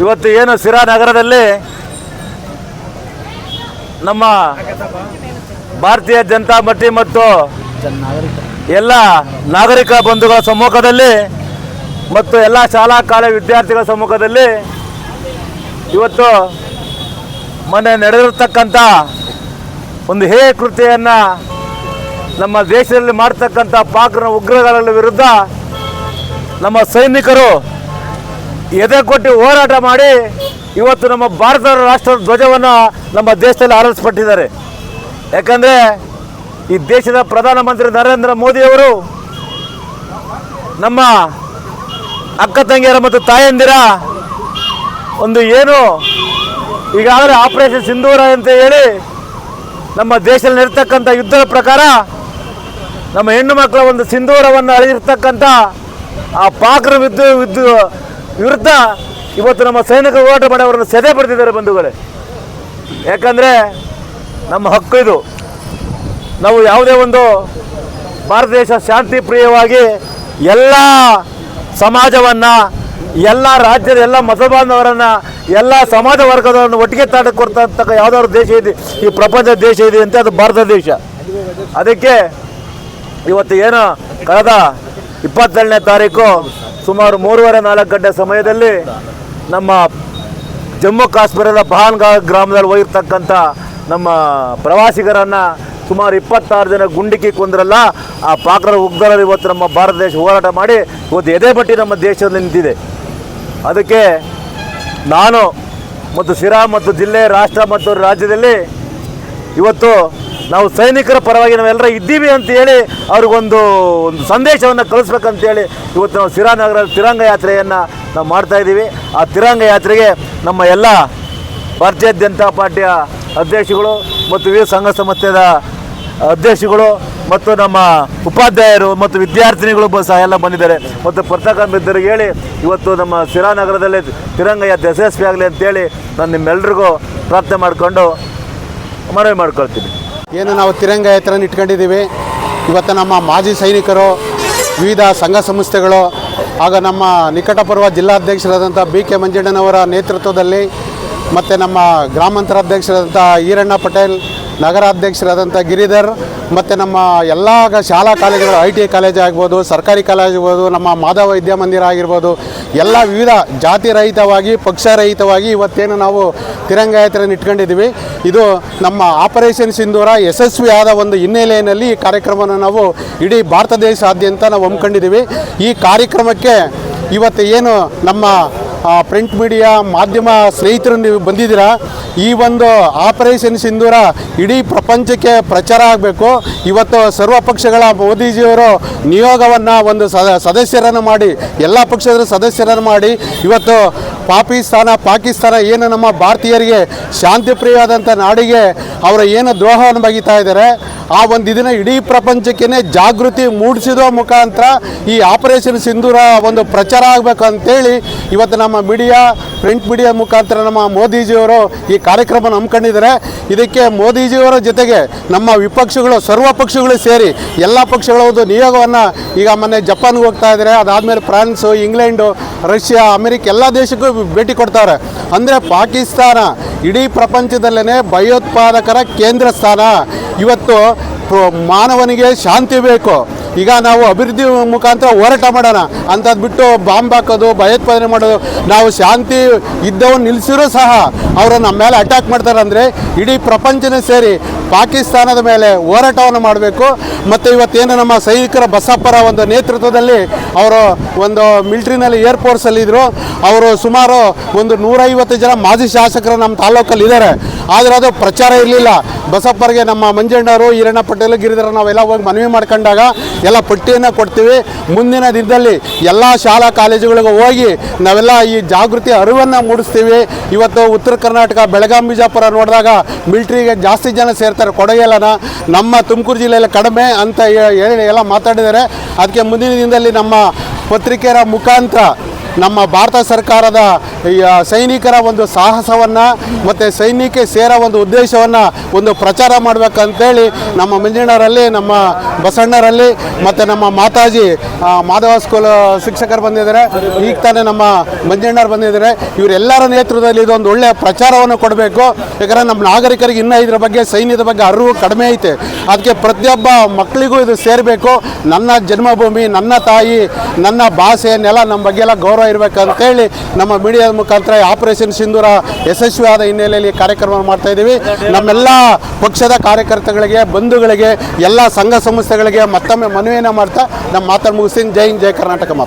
ಇವತ್ತು ಏನು ಸಿರಾ ನಗರದಲ್ಲಿ ನಮ್ಮ ಭಾರತೀಯ ಜನತಾ ಪಟ್ಟಿ ಮತ್ತು ಎಲ್ಲ ನಾಗರಿಕ ಬಂಧುಗಳ ಸಮ್ಮುಖದಲ್ಲಿ ಮತ್ತು ಎಲ್ಲ ಶಾಲಾ, ಕಾಲೇಜು ವಿದ್ಯಾರ್ಥಿಗಳ ಸಮ್ಮುಖದಲ್ಲಿ ಇವತ್ತು ಮೊನ್ನೆ ನಡೆದಿರ್ತಕ್ಕಂಥ ಒಂದು ಹೇ ಕೃತಿಯನ್ನು ನಮ್ಮ ದೇಶದಲ್ಲಿ ಮಾಡ್ತಕ್ಕಂಥ ಪಾಕ್ನ ಉಗ್ರಗಾರರ ವಿರುದ್ಧ ನಮ್ಮ ಸೈನಿಕರು ಎದೆ ಕೊಟ್ಟು ಹೋರಾಟ ಮಾಡಿ ಇವತ್ತು ನಮ್ಮ ಭಾರತ ರಾಷ್ಟ್ರ ಧ್ವಜವನ್ನು ನಮ್ಮ ದೇಶದಲ್ಲಿ ಆರಿಸ್ಪಟ್ಟಿದ್ದಾರೆ ಯಾಕಂದರೆ ಈ ದೇಶದ ಪ್ರಧಾನಮಂತ್ರಿ ನರೇಂದ್ರ ಮೋದಿಯವರು ನಮ್ಮ ಅಕ್ಕ ತಂಗಿಯರ ಮತ್ತು ತಾಯಂದಿರ, ಒಂದು ಏನು ಈಗಾಗಲೇ ಆಪರೇಷನ್ ಸಿಂಧೂರ ಅಂತ ಹೇಳಿ ನಮ್ಮ ದೇಶದಲ್ಲಿ ಇರ್ತಕ್ಕಂಥ ಯುದ್ಧದ ಪ್ರಕಾರ ನಮ್ಮ ಹೆಣ್ಣು ಮಕ್ಕಳ ಒಂದು ಸಿಂಧೂರವನ್ನು ಅಳಿದಿರ್ತಕ್ಕಂಥ ಆ ಪಾಕ್ರ ವಿದ್ಯು ವಿದ್ಯು ವಿರುದ್ಧ ಇವತ್ತು ನಮ್ಮ ಸೈನಿಕ ಹೋರಾಟ ಮಾಡಿ ಅವರನ್ನು ಸೆದೆ ಪಡೆದಿದ್ದಾರೆ ಬಂಧುಗಳೇ. ಯಾಕಂದರೆ ನಮ್ಮ ಹಕ್ಕು ಇದು. ನಾವು ಯಾವುದೇ ಒಂದು ಭಾರತ ದೇಶ ಶಾಂತಿ ಪ್ರಿಯವಾಗಿ ಎಲ್ಲ ಸಮಾಜವನ್ನು, ಎಲ್ಲ ರಾಜ್ಯದ ಎಲ್ಲ ಮತಬಾಂಧವರನ್ನು ಎಲ್ಲ ಸಮಾಜ ವರ್ಗದವರನ್ನು ಒಟ್ಟಿಗೆ ಕೊಡ್ತಕ್ಕಂಥ ಯಾವುದಾದ್ರು ದೇಶ ಇದೆ, ಈ ಪ್ರಪಂಚ ದೇಶ ಇದೆ ಅಂತ ಅದು ಭಾರತ ದೇಶ. ಅದಕ್ಕೆ ಇವತ್ತು ಏನು, ಕಳೆದ ಇಪ್ಪತ್ತೇಳನೇ ತಾರೀಕು ಸುಮಾರು ಮೂರುವರೆ ನಾಲ್ಕು ಗಂಟೆ ಸಮಯದಲ್ಲಿ ನಮ್ಮ ಜಮ್ಮು ಕಾಶ್ಮೀರದ ಪಹಾನ್ಗಾ ಗ್ರಾಮದಲ್ಲಿ ಹೋಗಿರ್ತಕ್ಕಂಥ ನಮ್ಮ ಪ್ರವಾಸಿಗರನ್ನು ಸುಮಾರು ಇಪ್ಪತ್ತಾರು ಜನ ಗುಂಡಿಕ್ಕಿ ಕೊಂದ್ರಲ್ಲ, ಆ ಪಾಕರ ಉಗ್ರರು ಇವತ್ತು ನಮ್ಮ ಭಾರತ ದೇಶ ಹೋರಾಟ ಮಾಡಿ ಇವತ್ತು ಎದೆ ಬಟ್ಟಿ ನಮ್ಮ ದೇಶದಲ್ಲಿ ನಿಂತಿದೆ. ಅದಕ್ಕೆ ನಾನು ಮತ್ತು ಸಿರಾ ಮತ್ತು ಜಿಲ್ಲೆ, ರಾಷ್ಟ್ರ ಮತ್ತು ರಾಜ್ಯದಲ್ಲಿ ಇವತ್ತು ನಾವು ಸೈನಿಕರ ಪರವಾಗಿ ನಾವೆಲ್ಲರ ಇದ್ದೀವಿ ಅಂತ ಹೇಳಿ ಅವ್ರಿಗೊಂದು ಒಂದು ಸಂದೇಶವನ್ನು ಕಳಿಸ್ಬೇಕಂತೇಳಿ ಇವತ್ತು ನಾವು ಸಿರಾನಗರ ತಿರಂಗ ಯಾತ್ರೆಯನ್ನು ನಾವು ಮಾಡ್ತಾ ಇದ್ದೀವಿ. ಆ ತಿರಂಗ ಯಾತ್ರೆಗೆ ನಮ್ಮ ಎಲ್ಲ ಭಾರತೀಯ ಜನತಾ ಪಾರ್ಟಿಯ ಅಧ್ಯಕ್ಷಗಳು ಮತ್ತು ವಿವಿಧ ಸಂಘ ಸಂಸ್ಥೆಯ ಅಧ್ಯಕ್ಷಗಳು ಮತ್ತು ನಮ್ಮ ಉಪಾಧ್ಯಾಯರು ಮತ್ತು ವಿದ್ಯಾರ್ಥಿನಿಗಳು ಸಹ ಎಲ್ಲ ಬಂದಿದ್ದಾರೆ. ಮತ್ತು ಪತ್ರಕರ್ತರಿಗೆ ಹೇಳಿ, ಇವತ್ತು ನಮ್ಮ ಸಿರಾನಗರದಲ್ಲಿ ನಗರದಲ್ಲಿ ತಿರಂಗಯ್ಯ ಯಶಸ್ವಿ ಆಗಲಿ ಅಂತೇಳಿ ನಾನು ನಿಮ್ಮೆಲ್ರಿಗೂ ಪ್ರಾರ್ಥನೆ ಮಾಡಿಕೊಂಡು ಮನವಿ ಮಾಡ್ಕೊಳ್ತೀನಿ. ಏನು ನಾವು ತಿರಂಗ ಯಾತ್ರೆನ ಇಟ್ಕೊಂಡಿದ್ದೀವಿ. ಇವತ್ತು ನಮ್ಮ ಮಾಜಿ ಸೈನಿಕರು, ವಿವಿಧ ಸಂಘ ಸಂಸ್ಥೆಗಳು, ಆಗ ನಮ್ಮ ನಿಕಟಪೂರ್ವ ಜಿಲ್ಲಾಧ್ಯಕ್ಷರಾದಂಥ ಬಿ ಕೆ ಮಂಜಣ್ಣನವರ ನೇತೃತ್ವದಲ್ಲಿ, ಮತ್ತು ನಮ್ಮ ಗ್ರಾಮಾಂತರ ಅಧ್ಯಕ್ಷರಾದಂಥ ಈರಣ್ಣ ಪಟೇಲ್ ನಗರಾಧ್ಯಕ್ಷರಾದಂಥ ಗಿರಿಧರ್ ಮತ್ತು ನಮ್ಮ ಎಲ್ಲ ಶಾಲಾ ಕಾಲೇಜುಗಳು, ಐ ಟಿ ಐ ಕಾಲೇಜ್ ಆಗ್ಬೋದು, ಸರ್ಕಾರಿ ಕಾಲೇಜ್ ಆಗ್ಬೋದು, ನಮ್ಮ ಮಾಧವ ವಿದ್ಯಾಮಂದಿರ ಆಗಿರ್ಬೋದು, ಎಲ್ಲ ವಿವಿಧ ಜಾತಿ ರಹಿತವಾಗಿ, ಪಕ್ಷ ರಹಿತವಾಗಿ ಇವತ್ತೇನು ನಾವು ತಿರಂಗ ಯಾತ್ರೆಯನ್ನು ಇಟ್ಕೊಂಡಿದ್ದೀವಿ. ಇದು ನಮ್ಮ ಆಪರೇಷನ್ ಸಿಂಧೂರ ಯಶಸ್ವಿಯಾದ ಒಂದು ಹಿನ್ನೆಲೆಯಲ್ಲಿ ಈ ಕಾರ್ಯಕ್ರಮವನ್ನು ನಾವು ಇಡೀ ಭಾರತ ದೇಶಾದ್ಯಂತ ನಾವು ಹಮ್ಮಿಕೊಂಡಿದ್ದೀವಿ. ಈ ಕಾರ್ಯಕ್ರಮಕ್ಕೆ ಇವತ್ತು ಏನು ನಮ್ಮ ಪ್ರಿಂಟ್ ಮೀಡಿಯಾ ಮಾಧ್ಯಮ ಸ್ನೇಹಿತರು ನೀವು ಬಂದಿದ್ದೀರಾ? ಈ ಒಂದು ಆಪರೇಷನ್ ಸಿಂಧೂರ ಇಡೀ ಪ್ರಪಂಚಕ್ಕೆ ಪ್ರಚಾರ ಆಗಬೇಕು. ಇವತ್ತು ಸರ್ವ ಪಕ್ಷಗಳ ಮೋದಿಜಿಯವರು ನಿಯೋಗವನ್ನು ಒಂದು ಸದ, ಸದಸ್ಯರನ್ನು ಮಾಡಿ, ಎಲ್ಲ ಪಕ್ಷದ ಸದಸ್ಯರನ್ನು ಮಾಡಿ, ಇವತ್ತು ಪಾಕಿಸ್ತಾನ ಪಾಕಿಸ್ತಾನ ಏನು ನಮ್ಮ ಭಾರತೀಯರಿಗೆ ಶಾಂತಿಪ್ರಿಯವಾದಂಥ ನಾಡಿಗೆ ಅವರ ಏನು ದ್ರೋಹವನ್ನು ಬಗೀತಾ ಇದ್ದಾರೆ ಆ ಒಂದು ಇದನ್ನ ಇಡೀ ಪ್ರಪಂಚಕ್ಕೆ ಜಾಗೃತಿ ಮೂಡಿಸಿದ ಮುಖಾಂತರ ಈ ಆಪರೇಷನ್ ಸಿಂಧೂರ ಒಂದು ಪ್ರಚಾರ ಆಗಬೇಕು ಅಂತೇಳಿ ಇವತ್ತು ನಮ್ಮ ಮೀಡಿಯಾ ಪ್ರಿಂಟ್ ಮೀಡಿಯಾ ಮುಖಾಂತರ ನಮ್ಮ ಮೋದಿಜಿಯವರು ಈ ಕಾರ್ಯಕ್ರಮ ಹಮ್ಮಿಕೊಂಡಿದ್ದಾರೆ. ಇದಕ್ಕೆ ಮೋದಿಜಿಯವರ ಜೊತೆಗೆ ನಮ್ಮ ವಿಪಕ್ಷಗಳು, ಸರ್ವ ಪಕ್ಷಗಳು ಸೇರಿ ಎಲ್ಲ ಪಕ್ಷಗಳ ಒಂದು ನಿಯೋಗವನ್ನು ಈಗ ಮೊನ್ನೆ ಜಪಾನ್ಗೆ ಹೋಗ್ತಾ ಇದ್ದಾರೆ. ಅದಾದಮೇಲೆ ಫ್ರಾನ್ಸು, ಇಂಗ್ಲೆಂಡು, ರಷ್ಯಾ, ಅಮೆರಿಕ ಎಲ್ಲ ದೇಶಕ್ಕೂ ಭೇಟಿ ಕೊಡ್ತಾರೆ. ಅಂದರೆ ಪಾಕಿಸ್ತಾನ ಇಡೀ ಪ್ರಪಂಚದಲ್ಲೇ ಭಯೋತ್ಪಾದಕರ ಕೇಂದ್ರ ಸ್ಥಾನ. ಇವತ್ತು ಮಾನವನಿಗೆ ಶಾಂತಿ ಬೇಕು. ಈಗ ನಾವು ಅಭಿವೃದ್ಧಿ ಮುಖಾಂತರ ಹೋರಾಟ ಮಾಡೋಣ ಅಂತದ್ ಬಿಟ್ಟು ಬಾಂಬ್ ಹಾಕೋದು, ಭಯೋತ್ಪಾದನೆ ಮಾಡೋದು, ನಾವು ಶಾಂತಿ ಇದ್ದವನು ನಿಲ್ಲಿಸಿರೋ ಸಹ ಅವರು ನಮ್ಮ ಮೇಲೆ ಅಟ್ಯಾಕ್ ಮಾಡ್ತಾರೆ ಅಂದರೆ ಇಡೀ ಪ್ರಪಂಚನೇ ಸೇರಿ ಪಾಕಿಸ್ತಾನದ ಮೇಲೆ ಹೋರಾಟವನ್ನು ಮಾಡಬೇಕು. ಮತ್ತು ಇವತ್ತೇನು ನಮ್ಮ ಸೈನಿಕರ ಬಸಪ್ಪರ ಒಂದು ನೇತೃತ್ವದಲ್ಲಿ ಅವರು ಒಂದು ಮಿಲ್ಟ್ರಿನಲ್ಲಿ ಏರ್ಫೋರ್ಸಲ್ಲಿ ಇದ್ದರು ಅವರು ಸುಮಾರು ಒಂದು ನೂರೈವತ್ತು ಜನ ಮಾಜಿ ಶಾಸಕರು ನಮ್ಮ ತಾಲೂಕಲ್ಲಿ ಇದ್ದಾರೆ. ಆದರೆ ಅದು ಪ್ರಚಾರ ಇರಲಿಲ್ಲ. ಬಸಪ್ಪರಿಗೆ ನಮ್ಮ ಮಂಜಣ್ಣವರು ಈರಣ್ಣ ಪಟೇಲ್ ಗಿರಿಧರ ನಾವೆಲ್ಲ ಹೋಗಿ ಮನವಿ ಮಾಡ್ಕೊಂಡಾಗ ಎಲ್ಲ ಪಟ್ಟಿಯನ್ನು ಕೊಡ್ತೀವಿ. ಮುಂದಿನ ದಿನದಲ್ಲಿ ಎಲ್ಲ ಶಾಲಾ ಕಾಲೇಜುಗಳಿಗೆ ಹೋಗಿ ನಾವೆಲ್ಲ ಈ ಜಾಗೃತಿ ಅರಿವನ್ನು ಮೂಡಿಸ್ತೀವಿ. ಇವತ್ತು ಉತ್ತರ ಕರ್ನಾಟಕ, ಬೆಳಗಾಂ, ಬಿಜಾಪುರ ನೋಡಿದಾಗ ಮಿಲ್ಟ್ರಿಗೆ ಜಾಸ್ತಿ ಜನ ಸೇರ್ತಾರೆ ಕೊಡಗೆಲ್ಲನ ನಮ್ಮ ತುಮಕೂರು ಜಿಲ್ಲೆಯಲ್ಲಿ ಕಡಿಮೆ ಅಂತ ಹೇಳಿ ಎಲ್ಲ ಮಾತಾಡಿದ್ದಾರೆ. ಅದಕ್ಕೆ ಮುಂದಿನ ದಿನದಲ್ಲಿ ನಮ್ಮ ಪತ್ರಿಕೆಯರ ಮುಖಾಂತರ ನಮ್ಮ ಭಾರತ ಸರ್ಕಾರದ ಸೈನಿಕರ ಒಂದು ಸಾಹಸವನ್ನು ಮತ್ತು ಸೈನಿಕ ಸೇರ ಒಂದು ಉದ್ದೇಶವನ್ನು ಒಂದು ಪ್ರಚಾರ ಮಾಡಬೇಕಂತೇಳಿ ನಮ್ಮ ಮಂಜಣ್ಣರಲ್ಲಿ, ನಮ್ಮ ಬಸಣ್ಣರಲ್ಲಿ ಮತ್ತು ನಮ್ಮ ಮಾತಾಜಿ ಮಾಧವ ಸ್ಕೂಲ್ ಶಿಕ್ಷಕರು ಬಂದಿದ್ದಾರೆ. ಈಗ ತಾನೇ ನಮ್ಮ ಮಂಜಣ್ಣರು ಬಂದಿದ್ದಾರೆ. ಇವರೆಲ್ಲರ ನೇತೃತ್ವದಲ್ಲಿ ಇದೊಂದು ಒಳ್ಳೆಯ ಪ್ರಚಾರವನ್ನು ಕೊಡಬೇಕು. ಯಾಕಂದರೆ ನಮ್ಮ ನಾಗರಿಕರಿಗೆ ಇನ್ನೂ ಇದ್ರ ಬಗ್ಗೆ, ಸೈನ್ಯದ ಬಗ್ಗೆ ಅರಿವು ಕಡಿಮೆ ಐತೆ. ಅದಕ್ಕೆ ಪ್ರತಿಯೊಬ್ಬ ಮಕ್ಕಳಿಗೂ ಇದು ಸೇರಬೇಕು. ನನ್ನ ಜನ್ಮಭೂಮಿ, ನನ್ನ ತಾಯಿ, ನನ್ನ ಭಾಷೆಯನ್ನೆಲ್ಲ ನೆಲ ನಮ್ಮ ಬಗ್ಗೆ ಎಲ್ಲ ಗೌರವ ಇರಬೇಕಂತೇಳಿ ನಮ್ಮ ಮೀಡಿಯಾದ ಮುಖಾಂತರ ಆಪರೇಷನ್ ಸಿಂಧೂರ ಯಶಸ್ವಿಯಾದ ಹಿನ್ನೆಲೆಯಲ್ಲಿ ಕಾರ್ಯಕ್ರಮ ಮಾಡ್ತಾ ಇದ್ದೀವಿ. ನಮ್ಮೆಲ್ಲ ಪಕ್ಷದ ಕಾರ್ಯಕರ್ತಗಳಿಗೆ, ಬಂಧುಗಳಿಗೆ, ಎಲ್ಲ ಸಂಘ ಸಂಸ್ಥೆಗಳಿಗೆ ಮತ್ತೊಮ್ಮೆ ಮನವಿಯನ್ನು ಮಾಡ್ತಾ ನಮ್ಮ ಮಾತನ್ನು ಮುಗಿಸಿ ಜೈ ಹಿಂದ್, ಜೈ ಕರ್ನಾಟಕ ಮಾತು.